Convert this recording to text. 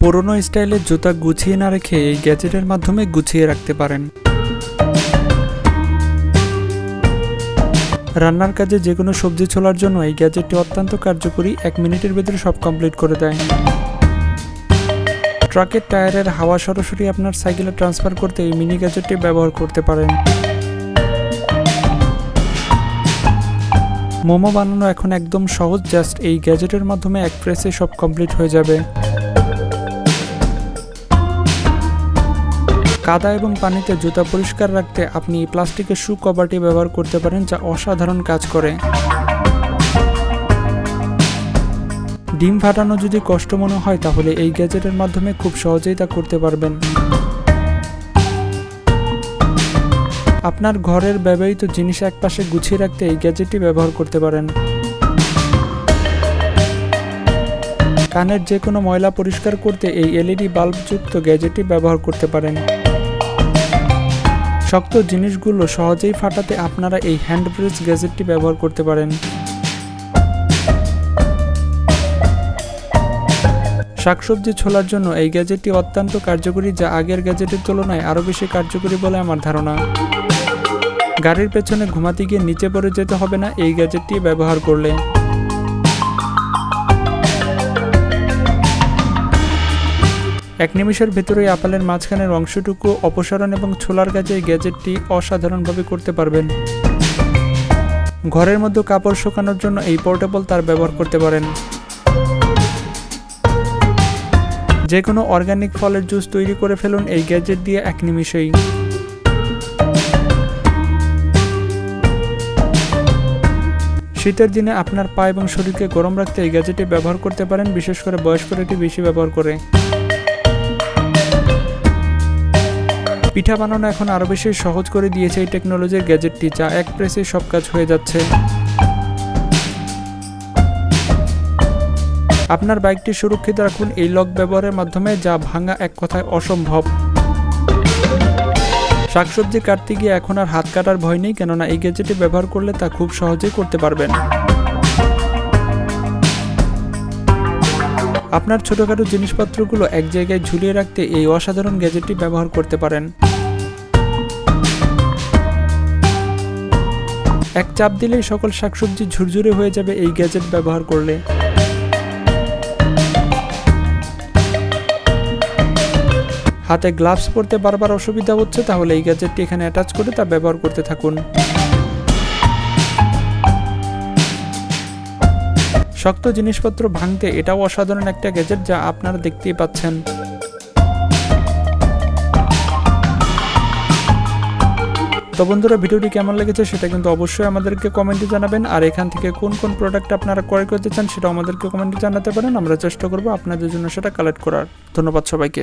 পুরনো স্টাইলের জুতা গুছিয়ে না রেখে এই গ্যাজেটের মাধ্যমে গুছিয়ে রাখতে পারেন। রান্নার কাজে যে কোনো সবজি ছোলার জন্য এই গ্যাজেটটি অত্যন্ত কার্যকরী, এক মিনিটের ভেতরে সব কমপ্লিট করে দেয়। ট্রাকের টায়ারের হাওয়া সরাসরি আপনার সাইকেলে ট্রান্সফার করতে এই মিনি গ্যাজেটটি ব্যবহার করতে পারেন। মোমো বানানো এখন একদম সহজ, জাস্ট এই গ্যাজেটের মাধ্যমে এক প্রেসে সব কমপ্লিট হয়ে যাবে। কাদা এবং পানিতে জুতা পরিষ্কার রাখতে আপনি প্লাস্টিকের শু কভারটি ব্যবহার করতে পারেন যা অসাধারণ কাজ করে। ডিম ফাটানো যদি কষ্ট মনে হয়, তাহলে এই গ্যাজেটের মাধ্যমে খুব সহজেই তা করতে পারবেন। আপনার ঘরের ব্যবহৃত জিনিস একপাশে গুছিয়ে রাখতে এই গ্যাজেটটি ব্যবহার করতে পারেন। কানের যে কোনো ময়লা পরিষ্কার করতে এই এলইডি বাল্বযুক্ত গ্যাজেটটি ব্যবহার করতে পারেন। শক্ত জিনিসগুলো সহজেই ফাটাতে আপনারা এই হ্যান্ড ব্রেস গ্যাজেটটি ব্যবহার করতে পারেন। শাকসবজি ছোলার জন্য এই গ্যাজেটটি অত্যন্ত কার্যকরী, যা আগের গ্যাজেটের তুলনায় আরও বেশি কার্যকরী বলে আমার ধারণা। গাড়ির পেছনে ঘুমাতে গিয়ে নিচে পড়ে যেতে হবে না, এই গ্যাজেটটি ব্যবহার করলে। এক নিমিষের ভেতরেই আপেলের মাঝখানের অংশটুকু অপসারণ এবং ছোলার কাজে গ্যাজেটটি অসাধারণভাবে করতে পারবেন। ঘরের মধ্যে কাপড় শুকানোর জন্য এই পোর্টেবল তার ব্যবহার করতে পারেন। যে কোনো অর্গানিক ফলের জুস তৈরি করে ফেলুন এই গ্যাজেট দিয়ে এক নিমিষেই। শীতের দিনে আপনার পা এবং শরীরকে গরম রাখতে এই গ্যাজেটটি ব্যবহার করতে পারেন, বিশেষ করে বয়স্করা এটি বেশি ব্যবহার করে। পিঠা বানানো এখন আরও বেশি সহজ করে দিয়েছে এই টেকনোলজির গ্যাজেটটি, যা এক প্রেসে সব কাজ হয়ে যাচ্ছে। আপনার বাইকটি সুরক্ষিত রাখুন এই লক ব্যবহারের মাধ্যমে, যা ভাঙা এক কথায় অসম্ভব। শাকসবজি কাটতে গিয়ে এখন আর হাত কাটার ভয় নেই, কেননা এই গ্যাজেটটি ব্যবহার করলে তা খুব সহজেই করতে পারবেন। আপনার ছোটোখাটো জিনিসপত্রগুলো এক জায়গায় ঝুলিয়ে রাখতে এই অসাধারণ গ্যাজেটটি ব্যবহার করতে পারেন। এক চাপ দিলেই সকল শাকসবজি ঝুরঝুরে হয়ে যাবে এই গ্যাজেট ব্যবহার করলে। হাতে গ্লাভস পরতে বারবার অসুবিধা হচ্ছে, তাহলে এই গ্যাজেটটি এখানে অ্যাটাচ করে তা ব্যবহার করতে থাকুন। শক্ত জিনিসপত্র ভাঙতে এটাও অসাধারণ একটা গ্যাজেট যা আপনারা দেখতেই পাচ্ছেন। তো বন্ধুরা, ভিডিওটি কেমন লেগেছে সেটা কিন্তু অবশ্যই আমাদেরকে কমেন্টে জানাবেন। আর এখান থেকে কোন কোন প্রোডাক্ট আপনারা ক্রয় করতে চান সেটাও আমাদেরকে কমেন্টে জানাতে পারেন। আমরা চেষ্টা করব আপনাদের জন্য সেটা কালেক্ট করার। ধন্যবাদ সবাইকে।